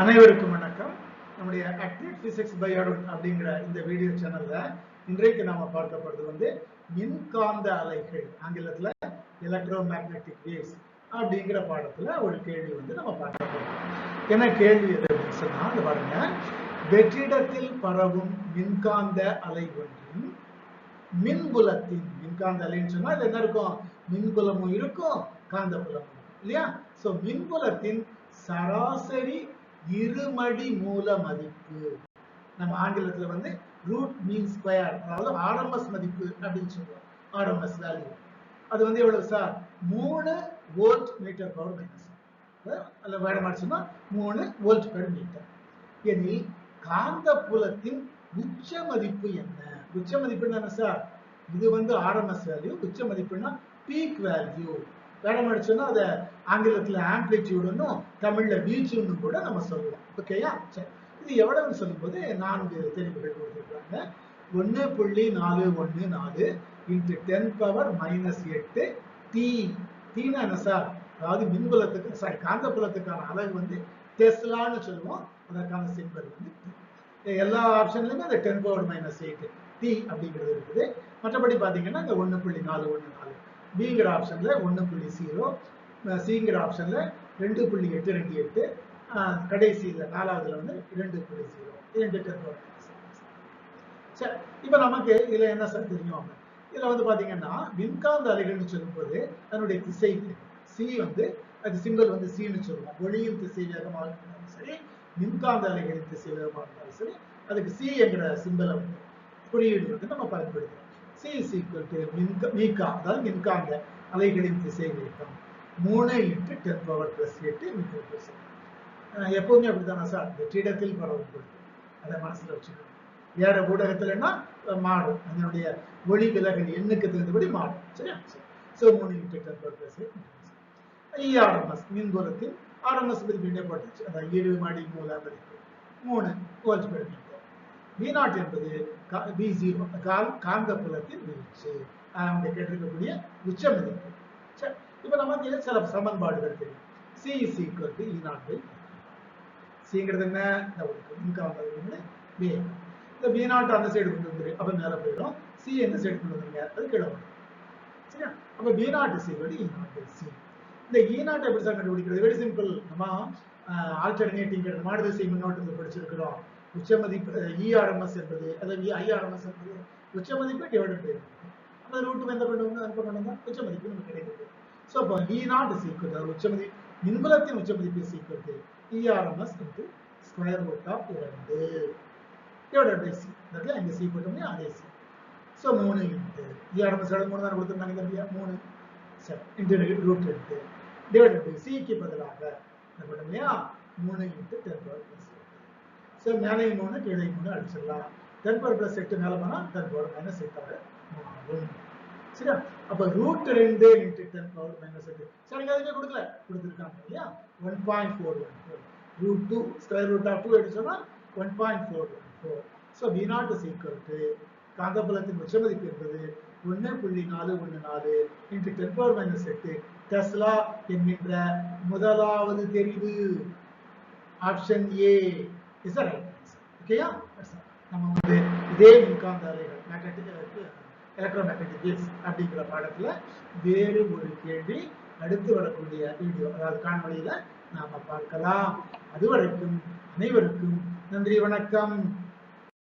அனைவருக்கும் வணக்கம். நம்முடைய ஆக்டிவ் பிசிக்ஸ் பயோடன் அப்படிங்கிற இந்த வீடியோ சேனல்ல இன்றைக்கு நாம பார்க்கப்படுறது வந்து மின்காந்த அலைகள் ஆங்கிலத்துல எலக்ட்ரோ மேக்னெட்டிக் வேவ்ஸ் அப்படிங்கிற பாடத்துல ஒரு கேள்வி வந்து நம்ம பார்க்க போறோம். என்ன கேள்வி எது அப்படின்னு சொன்னா இந்த பாருங்க. வெற்றிடத்தில் பரவும் மின்காந்த அலை ஒன்றின் மின்புலத்தின் மின்காந்த அலைன்னு சொன்னா அது என்ன இருக்கும்? மின்புலமும் இருக்கும் காந்த புலமும் இல்லையா? சோ மின்புலத்தின் சராசரி இருமடி மூல மதிப்பு. நம்ம ஆங்கிலத்துல வந்து ரூட் மீன் ஸ்கொயர் அதாவது ஆர்எம்எஸ் மதிப்பு அப்படின்னு சொல்லுவோம். ஆர்எம்எஸ் வேல்யூ அது வந்து எவ்வளவு சார் மூணு வோல்ட் மீட்டர் பவர் மைனஸ் அல்ல வேற மாதிரி சொன்னா மூணு வோல்ட் பெர் மீட்டர் எனில் காந்த புலத்தின் உச்ச மதிப்பு என்ன? உச்ச மதிப்பு என்ன சார் இது வந்து ஆர்எம்எஸ் வேல்யூ உச்ச மதிப்புன்னா பீக் வேல்யூ வேற அடிச்சோன்னா அதை ஆங்கிலத்துல ஆம்பிளிடியூடுன்னும் தமிழ்ல வீச்சுன்னு கூட நம்ம சொல்லலாம் ஓகேயா சரி. இது எவ்வளவுன்னு சொல்லும்போது நான்கு தெரிவுகள் கொடுத்துருக்காங்க. ஒன்று புள்ளி நாலு ஒன்று நாலு இன்ட்டு டென் பவர் மைனஸ் எட்டு டி டீனா என்ன சார் அதாவது மின்புலத்துக்கு சாரி காந்தப்புலத்துக்கான அளவு வந்து டெஸ்லான்னு சொல்லுவோம். அதற்கான சிம்பல் வந்து எல்லா ஆப்ஷன்லயுமே அந்த ten power minus eight T அப்படிங்கிறது இருக்குது. மற்றபடி பார்த்தீங்கன்னா இந்த ஒன்று புள்ளி நாலு ஒன்று நாலு பிங்கிற ஆப்ஷன்ல ஒன்று புள்ளி ஜீரோ சிங்கிற ஆப்ஷன்ல ரெண்டு புள்ளி எட்டு ரெண்டு எட்டு கடைசியில் நாலாவதுல வந்து ரெண்டு புள்ளி ஜீரோ ரெண்டு சரி இப்போ நமக்கு இதில் என்ன சார் தெரியும்? இதில் வந்து பார்த்தீங்கன்னா மின்காந்த அலைகள்னு சொல்லும்போது அதனுடைய திசை சி வந்து அது சிம்பிள் வந்து சின்னு சொல்லுவோம். ஒளியின் திசை வேகமாக இருந்தாலும் சரி மின்காந்த அலைகளின் திசை வேகமாக இருந்தாலும் சரி அதுக்கு சி என்கிற சிம்பிளை வந்து குறியீடு வந்து நம்ம பயன்படுத்துறோம் சி இஸ் ஈக்குவல் டு மின்காந்த அலைகளின் திசை வேகம் மூணு இன்ட்டு டென் பவர் ப்ளஸ் எட்டு மீட்டர் ப்ளஸ் எப்போவுமே அப்படித்தானே சார்? வெற்றிடத்தில் பரவும் அதை மனசுல வச்சுக்கணும். வேற ஊடகத்துலன்னா மாடும் அதனுடைய ஒளி விலகல் எண்ணுக்கு தகுந்தபடி மாடும் சரியா? ஸோ மூணு into ten power plus E RMS மின்புலத்தின் ஆர்எம்எஸ் மதிப்பீட்டை போட்டுச்சு? அதான் ஈடு மடி மூல மதிப்பு. மூணு கோல்ஸ் பெருமை V0 என்பது V0 காந்த புலத்தின் வீழ்ச்சி. அவங்க கேட்டிருக்கக்கூடிய உச்ச மதிப்பு இப்ப நமக்கு சில சமன்பாடுகள் தெரியும். C is equal to E0 by சிங்கிறது என்ன? இந்த இன்காம்பது வந்து V இந்த V0 அந்த சைடு கொண்டு வந்துரு. அப்ப மேல போயிடும். சி எந்த சைடு கொண்டு வந்துருங்க? அது கீழே வரும் சரியா? அப்ப V0 is equal to E0 by C. இந்த E0 எப்படி சார் கண்டுபிடிக்கிறது? வெரி சிம்பிள் நம்ம ஆல்டர்னேட்டிங் மாடுதல் செய்யும் முன்னோட்டத்தை படிச்சிருக்கிறோம். உச்ச மதிப்பு இஆர்எம்எஸ் என்பது அதாவது ஐஆர்எம்எஸ் என்பது உச்ச மதிப்பு டிவைடட் பை அந்த ரூட்டு எந்த பண்ணுவோம் அந்த அனுப்ப உச்ச மதிப்பு நமக்கு கிடைக்கிறது. ஸோ அப்போ இ நாட் இஸ் ஈக்குவல் அதாவது உச்ச மதிப்பு மின்பலத்தின் உச்ச மதிப்பு is equal to E RMS into square root of இரண்டு. டிவைடட் பை சி அதில் அங்கே சி போட்டோம்னா அதே சி ஸோ மூணு இன்ட்டு இஆர்எம்எஸ் எவ்வளோ மூணு தான் கொடுத்துருந்தாங்க தம்பியா? மூணு. சரி இன்ட்டு ரூட் எடுத்து டிவைடட் பை சிக்கு பதிலாக என்ன பண்ணோம் இல்லையா? மூணு இன்ட்டு டென் பவர் ஸோ மேலையும் மூணு கீழையும் மூணு அடிச்சிடலாம் தென் பவர் ப்ளஸ் எட்டு மேலே போனால் டென் பவர் மைனஸ் எட்டாக மாறும். சரியா? அப்போ ரூட் ரெண்டு இன்ட்டு டென் பவர் மைனஸ் எட்டு சரி அதுக்கே கொடுக்கல? கொடுத்துருக்காங்க இல்லையா? One point four one four root two square root of two சொன்னால் one point four one four so B naught is equal to காந்தபலத்தின் உச்ச மதிப்பு என்பது ஒன்று புள்ளி நாலு ஒன்று நாலு இன்ட்டு டென் பவர் மைனஸ் எட்டு டெஸ்லா என்கின்ற முதலாவது தெரிவு. ஆப்ஷன் ஏ இஸ் ரைட் ஓகேயா நம்ம வந்து இதே மின்காந்த அலைகள் மேக்னெட்டிக் எலக்ட்ரோ மேக்னெட்டிக் வேவ்ஸ் அப்படிங்கிற பாடத்துல வேறு ஒரு கேள்வி அடுத்து வரக்கூடிய வீடியோ அதாவது காணொளியில நாம பார்க்கலாம். அதுவரைக்கும் அனைவருக்கும் நன்றி வணக்கம்.